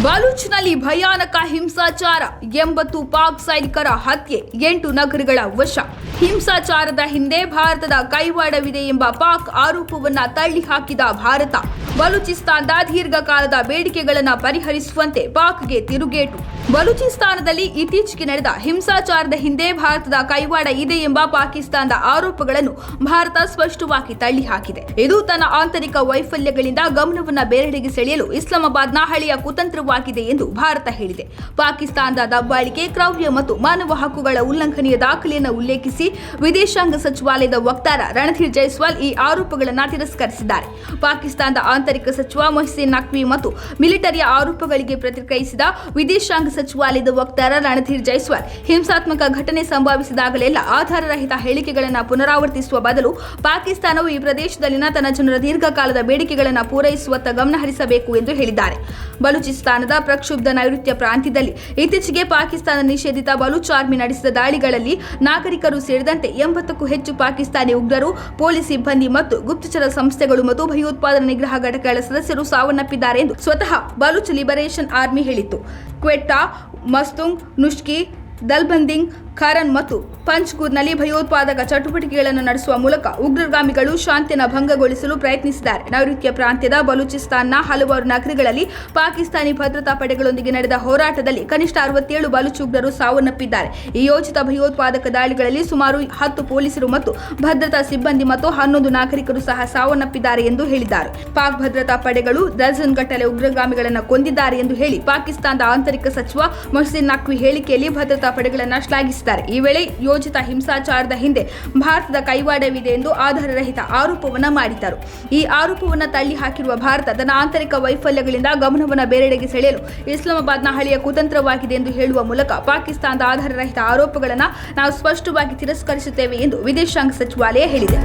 ಬಲೂಚ್ನಲ್ಲಿ ಭಯಾನಕ ಹಿಂಸಾಚಾರ ಎಂಬತ್ತು ಪಾಕ್ ಸೈನಿಕರ ಹತ್ಯೆ ಎಂಟು ನಗರಗಳ ವಶ. ಹಿಂಸಾಚಾರದ ಹಿಂದೆ ಭಾರತದ ಕೈವಾಡವಿದೆ ಎಂಬ ಪಾಕ್ ಆರೋಪವನ್ನ ತಳ್ಳಿ ಹಾಕಿದ ಭಾರತ. ಬಲೂಚಿಸ್ತಾನದ ದೀರ್ಘಕಾಲದ ಬೇಡಿಕೆಗಳನ್ನು ಪರಿಹರಿಸುವಂತೆ ಪಾಕ್ಗೆ ತಿರುಗೇಟು. ಬಲೂಚಿಸ್ತಾನದಲ್ಲಿ ಇತ್ತೀಚೆಗೆ ನಡೆದ ಹಿಂಸಾಚಾರದ ಹಿಂದೆ ಭಾರತದ ಕೈವಾಡ ಇದೆ ಎಂಬ ಪಾಕಿಸ್ತಾನದ ಆರೋಪಗಳನ್ನು ಭಾರತ ಸ್ಪಷ್ಟವಾಗಿ ತಳ್ಳಿ ಹಾಕಿದೆ ಇದು ತನ್ನ ಆಂತರಿಕ ವೈಫಲ್ಯಗಳಿಂದ ಗಮನವನ್ನು ಬೇರೆಡೆಗೆ ಸೆಳೆಯಲು ಇಸ್ಲಾಮಾಬಾದ್ನ ಹಳೆಯ ಕುತಂತ್ರವಾಗಿದೆ ಎಂದು ಭಾರತ ಹೇಳಿದೆ. ಪಾಕಿಸ್ತಾನದ ದಬ್ಬಾಳಿಕೆ, ಕ್ರೌರ್ಯ ಮತ್ತು ಮಾನವ ಹಕ್ಕುಗಳ ಉಲ್ಲಂಘನೆಯ ದಾಖಲೆಯನ್ನು ಉಲ್ಲೇಖಿಸಿ ವಿದೇಶಾಂಗ ಸಚಿವಾಲಯದ ವಕ್ತಾರ ರಣಧೀರ್ ಜೈಸ್ವಾಲ್ ಈ ಆರೋಪಗಳನ್ನು ತಿರಸ್ಕರಿಸಿದ್ದಾರೆ. ಪಾಕಿಸ್ತಾನದ ಆಂತರಿಕ ಸಚಿವ ಮೊಹಸಿನ್ ನಕ್ವಿ ಮತ್ತು ಮಿಲಿಟರಿಯ ಆರೋಪಗಳಿಗೆ ಪ್ರತಿಕ್ರಿಯಿಸಿದ ವಿದೇಶಾಂಗ ಸಚಿವಾಲಯದ ವಕ್ತಾರ ರಣಧೀರ್ ಜೈಸ್ವಾಲ್, ಹಿಂಸಾತ್ಮಕ ಘಟನೆ ಸಂಭವಿಸಿದಾಗಲೆಲ್ಲ ಆಧಾರರಹಿತ ಹೇಳಿಕೆಗಳನ್ನು ಪುನರಾವರ್ತಿಸುವ ಬದಲು ಪಾಕಿಸ್ತಾನವು ಈ ಪ್ರದೇಶದಲ್ಲಿನ ತನ್ನ ಜನರ ದೀರ್ಘಕಾಲದ ಬೇಡಿಕೆಗಳನ್ನು ಪೂರೈಸುವತ್ತ ಗಮನ ಹರಿಸಬೇಕು ಎಂದು ಹೇಳಿದ್ದಾರೆ. ಬಲೂಚಿಸ್ತಾನದ ಪ್ರಕ್ಷುಬ್ಧ ನೈಋತ್ಯ ಪ್ರಾಂತ್ಯದಲ್ಲಿ ಇತ್ತೀಚೆಗೆ ಪಾಕಿಸ್ತಾನ ನಿಷೇಧಿತ ಬಲೂಚ್ ಆರ್ಮಿ ನಡೆಸಿದ ದಾಳಿಗಳಲ್ಲಿ ನಾಗರಿಕರು ಸೇರಿದಂತೆ ಎಂಬತ್ತಕ್ಕೂ ಹೆಚ್ಚು ಪಾಕಿಸ್ತಾನಿ ಉಗ್ರರು, ಪೊಲೀಸ್ ಸಿಬ್ಬಂದಿ ಮತ್ತು ಗುಪ್ತಚರ ಸಂಸ್ಥೆಗಳು ಮತ್ತು ಭಯೋತ್ಪಾದನಾ ನಿಗ್ರಹ ಘಟಕಗಳ ಸದಸ್ಯರು ಸಾವನ್ನಪ್ಪಿದ್ದಾರೆ ಎಂದು ಸ್ವತಃ ಬಲೂಚ್ ಲಿಬರೇಷನ್ ಆರ್ಮಿ ಹೇಳಿತ್ತು. ಕ್ವೆಟ್ಟಾ ಮಸ್ತುಂಗ್, ನುಷ್ಕಿ, ದಲ್ಬಂದಿಂಗ್ ಖರನ್ ಮತ್ತು ಪಂಚ್ಕೂರ್ನಲ್ಲಿ ಭಯೋತ್ಪಾದಕ ಚಟುವಟಿಕೆಗಳನ್ನು ನಡೆಸುವ ಮೂಲಕ ಉಗ್ರಗಾಮಿಗಳು ಶಾಂತಿಯನ್ನು ಭಂಗಗೊಳಿಸಲು ಪ್ರಯತ್ನಿಸಿದ್ದಾರೆ. ನೈಋತ್ಯ ಪ್ರಾಂತ್ಯದ ಬಲೂಚಿಸ್ತಾನ್ನ ಹಲವಾರು ನಗರಗಳಲ್ಲಿ ಪಾಕಿಸ್ತಾನಿ ಭದ್ರತಾ ಪಡೆಗಳೊಂದಿಗೆ ನಡೆದ ಹೋರಾಟದಲ್ಲಿ ಕನಿಷ್ಠ ಅರವತ್ತೇಳು ಬಲೂಚ್ ಉಗ್ರರು ಸಾವನ್ನಪ್ಪಿದ್ದಾರೆ. ಈ ಯೋಜಿತ ಭಯೋತ್ಪಾದಕ ದಾಳಿಗಳಲ್ಲಿ ಸುಮಾರು ಹತ್ತು ಪೊಲೀಸರು ಮತ್ತು ಭದ್ರತಾ ಸಿಬ್ಬಂದಿ ಮತ್ತು ಹನ್ನೊಂದು ನಾಗರಿಕರು ಸಹ ಸಾವನ್ನಪ್ಪಿದ್ದಾರೆ ಎಂದು ಹೇಳಿದ್ದಾರೆ. ಪಾಕ್ ಭದ್ರತಾ ಪಡೆಗಳು ಡಜನ್ ಗಟ್ಟಲೆ ಉಗ್ರಗಾಮಿಗಳನ್ನು ಕೊಂದಿದ್ದಾರೆ ಎಂದು ಹೇಳಿ ಪಾಕಿಸ್ತಾನದ ಆಂತರಿಕ ಸಚಿವ ಮೊಹಸಿನ್ ನಖ್ವಿ ಹೇಳಿಕೆಯಲ್ಲಿ ಭದ್ರತಾ ಪಡೆಗಳನ್ನು ಶ್ಲಾಘಿಸಿದ್ದಾರೆ. ಈ ವೇಳೆ ಯೋಜಿತ ಹಿಂಸಾಚಾರದ ಹಿಂದೆ ಭಾರತದ ಕೈವಾಡವಿದೆ ಎಂದು ಆಧಾರರಹಿತ ಆರೋಪವನ್ನು ಮಾಡಿದ್ದರು. ಈ ಆರೋಪವನ್ನು ತಳ್ಳಿ ಹಾಕಿರುವ ಭಾರತ ತನ್ನ ಆಂತರಿಕ ವೈಫಲ್ಯಗಳಿಂದ ಗಮನವನ್ನು ಬೇರೆಡೆಗೆ ಸೆಳೆಯಲು ಇಸ್ಲಾಮಾಬಾದ್ನ ಹಳೆಯ ಕುತಂತ್ರವಾಗಿದೆ ಎಂದು ಹೇಳುವ ಮೂಲಕ ಪಾಕಿಸ್ತಾನದ ಆಧಾರರಹಿತ ಆರೋಪಗಳನ್ನು ನಾವು ಸ್ಪಷ್ಟವಾಗಿ ತಿರಸ್ಕರಿಸುತ್ತೇವೆ ಎಂದು ವಿದೇಶಾಂಗ ಸಚಿವಾಲಯ ಹೇಳಿದೆ.